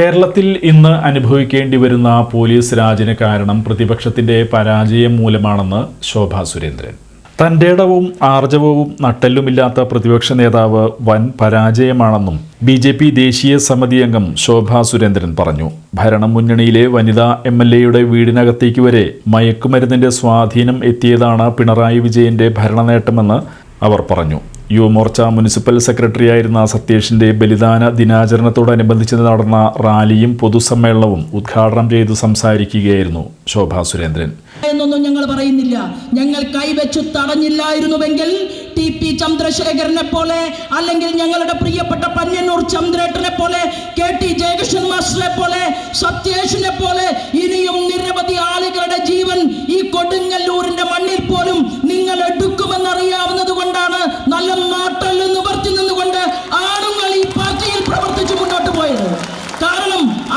കേരളത്തിൽ ഇന്ന് അനുഭവിക്കേണ്ടി വരുന്ന പോലീസ് രാജിന് കാരണം പ്രതിപക്ഷത്തിന്റെ പരാജയം മൂലമാണെന്ന് ശോഭ സുരേന്ദ്രൻ. തന്റെ ഇടവും ആർജവവും നട്ടെല്ലുമില്ലാത്ത പ്രതിപക്ഷ നേതാവ് വൻ പരാജയമാണെന്നും ബി ജെ പി ദേശീയ സമിതി അംഗം ശോഭ സുരേന്ദ്രൻ പറഞ്ഞു. ഭരണ മുന്നണിയിലെ വനിതാ എം എൽ എയുടെ വീടിനകത്തേക്ക് വരെ മയക്കുമരുന്നിന്റെ സ്വാധീനം എത്തിയതാണ് പിണറായി വിജയന്റെ ഭരണനേട്ടമെന്ന് അവർ പറഞ്ഞു. യുവമോർച്ച മുനിസിപ്പൽ സെക്രട്ടറിയായിരുന്ന സത്യേഷിന്റെ ബലിദാന ദിനാചരണത്തോടനുബന്ധിച്ച് നടന്ന റാലിയും പൊതുസമ്മേളനവും ഉദ്ഘാടനം ചെയ്തു സംസാരിക്കുകയായിരുന്നു ശോഭാ സുരേന്ദ്രൻ. എന്നൊന്നും ഞങ്ങൾ പറയുന്നില്ല. ഞങ്ങൾ കൈവച്ചു തടഞ്ഞില്ലായിരുന്നുവെങ്കിൽ ടി പി ചന്ദ്രശേഖരനെ പോലെ അല്ലെങ്കിൽ ഞങ്ങളുടെ പ്രിയപ്പെട്ട പന്യന്നൂർ ചന്ദ്രേട്ടനെ പോലെ കെ ടി ജയകൃഷ്ണൻ മാസ്റ്ററെ പോലെ സത്യേഷിനെ പോലെ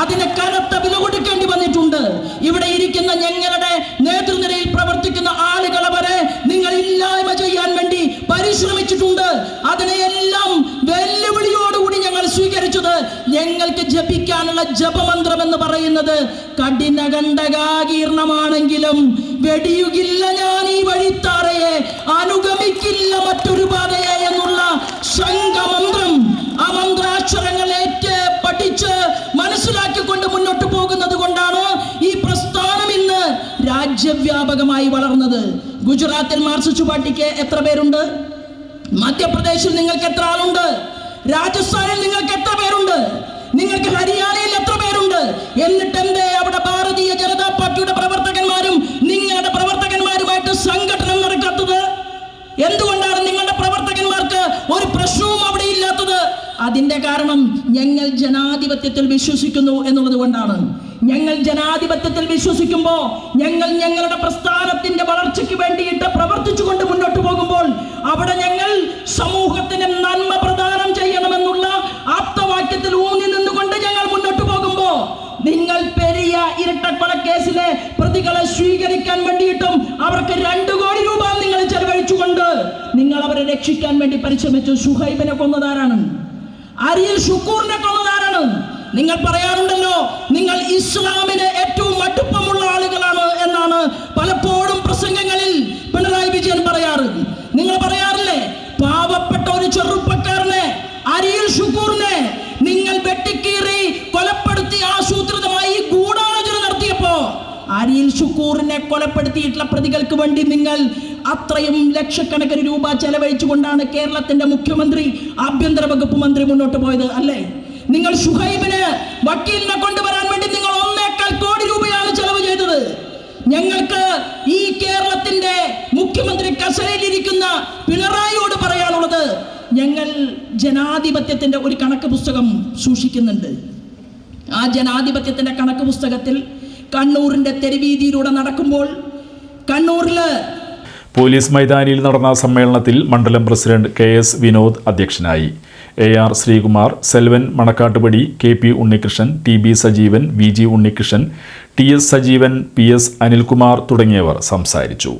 അതിന് കനത്ത വില കൊടുക്കേണ്ടി വന്നിട്ടുണ്ട്. ഇവിടെ ഇരിക്കുന്ന ഞങ്ങളുടെ നേതൃനിരയിൽ പ്രവർത്തിക്കുന്ന ആളുകളെ വരെ നിങ്ങൾ ഇല്ലായ്മ ചെയ്യാൻ വേണ്ടി പരിശ്രമിച്ചിട്ടുണ്ട്. അതിനെയെല്ലാം വെല്ലുവിളിയോടുകൂടി ഞങ്ങൾ സ്വീകരിച്ചത് ഞങ്ങൾക്ക് ജപിക്കാനുള്ള ജപമന്ത്രം എന്ന് പറയുന്നത് കഠിന കണ്ടകാകീർണമാണെങ്കിലും വെടിയുകില്ല ഞാൻ ഈ രാജ്യവ്യാപകമായി വളർന്നത്. ഗുജറാത്തിൽ മാർസിസ്റ്റ് പാർട്ടിക്ക് എത്ര പേരുണ്ട്? മധ്യപ്രദേശിൽ നിങ്ങൾക്ക് എത്ര ആളുണ്ട്? രാജസ്ഥാനിൽ നിങ്ങൾക്ക് എത്ര പേരുണ്ട്? നിങ്ങൾക്ക് ഹരിയാനയിൽ എത്ര പേരുണ്ട്? എന്നിട്ട് എന്തേ അവിടെ ഭാരതീയ ജനതാ പാർട്ടിയുടെ പ്രവർത്തകന്മാരും നിങ്ങളുടെ പ്രവർത്തകന്മാരുമായിട്ട് സംഘടന നടക്കാത്തത്? എന്തുകൊണ്ടാണ് നിങ്ങളുടെ പ്രവർത്തകന്മാർക്ക് ഒരു പ്രശ്നവും അവിടെ ഇല്ലാത്തത്? അതിന്റെ കാരണം ഞങ്ങൾ ജനാധിപത്യത്തിൽ വിശ്വസിക്കുന്നു എന്നുള്ളത് കൊണ്ടാണ്. ഞങ്ങൾ ജനാധിപത്യത്തിൽ വിശ്വസിക്കുമ്പോൾ ഞങ്ങൾ ഞങ്ങളുടെ പ്രസ്ഥാനത്തിന്റെ വളർച്ചയ്ക്ക് വേണ്ടിയിട്ട് പ്രവർത്തിച്ചുകൊണ്ട് മുന്നോട്ട് പോകുമ്പോൾ അവിടെ ഞങ്ങൾ സമൂഹത്തിന് നന്മ പ്രദാനം ചെയ്യണമെന്നുള്ള ആപ്തവാക്യത്തിൽ ഊന്നി നിന്നുകൊണ്ട് ഞങ്ങൾ മുന്നോട്ട് പോകുമ്പോൾ നിങ്ങൾ പെരിയ ഇരട്ടക്കൊലക്കേസിലെ പ്രതികളെ സ്വീകരിക്കാൻ വേണ്ടിയിട്ടും അവർക്ക് രണ്ടു കോടി രൂപ നിങ്ങൾ ചെലവഴിച്ചുകൊണ്ട് നിങ്ങൾ അവരെ രക്ഷിക്കാൻ വേണ്ടി പരിശ്രമിച്ചു. സുഹൈബിനെ കൊന്നതാരാണ്? അരിയിൽ ഷുക്കൂറിനെ കൊന്നതാരാണ്? നിങ്ങൾ പറയാറുണ്ടല്ലോ നിങ്ങൾ ഇസ്ലാമിന് ഏറ്റവും മട്ടുപ്പമുള്ള ആളുകളാണ് എന്നാണ് പലപ്പോഴും പ്രസംഗങ്ങളിൽ പിണറായി വിജയൻ പറയാറ്. നിങ്ങൾ പറയാറില്ലേ പാവപ്പെട്ട ഒരു ചെറുപ്പക്കാരനെ അരിയിൽ ഷുക്കൂറിനെ നിങ്ങൾ വെട്ടിക്കീറി കൊലപ്പെടുത്തി ആസൂത്രിതമായി ഗൂഢാലോചന നടത്തിയപ്പോ അരിയിൽ ഷുക്കൂറിനെ കൊലപ്പെടുത്തിയിട്ടുള്ള പ്രതികൾക്ക് വേണ്ടി നിങ്ങൾ അത്രയും ലക്ഷക്കണക്കിന് രൂപ ചെലവഴിച്ചുകൊണ്ടാണ് കേരളത്തിന്റെ മുഖ്യമന്ത്രി ആഭ്യന്തര വകുപ്പ് മന്ത്രി മുന്നോട്ട് പോയത് അല്ലേ? നിങ്ങൾ ഷുഹൈബിന് വക്കീലിനെ കൊണ്ടുവരാൻ വേണ്ടി നിങ്ങൾ ഒന്നേക്കാൾ കോടി രൂപയാണ് ചെലവ് ചെയ്തത്. ഞങ്ങൾക്ക് ഈ കേരളത്തിന്റെ മുഖ്യമന്ത്രി കസരയിലിരിക്കുന്ന പിണറായിയോട് പറയാനുള്ളത് ഞങ്ങൾ ജനാധിപത്യത്തിന്റെ ഒരു കണക്ക് പുസ്തകം സൂക്ഷിക്കുന്നുണ്ട്. ആ ജനാധിപത്യത്തിന്റെ കണക്ക് പുസ്തകത്തിൽ കണ്ണൂരിന്റെ തെരുവീതിയിലൂടെ നടക്കുമ്പോൾ കണ്ണൂരിൽ പോലീസ് മൈതാനിയിൽ നടന്ന സമ്മേളനത്തിൽ മണ്ഡലം പ്രസിഡന്റ് കെ എസ് വിനോദ് അധ്യക്ഷനായി. A R Sreekumar Selvan Manakkattupadi K P Unnikrishnan T B Sajeevan V G Unnikrishnan T S Sajeevan P S Anilkumar തുടങ്ങിയവർ സംസാരിച്ചു.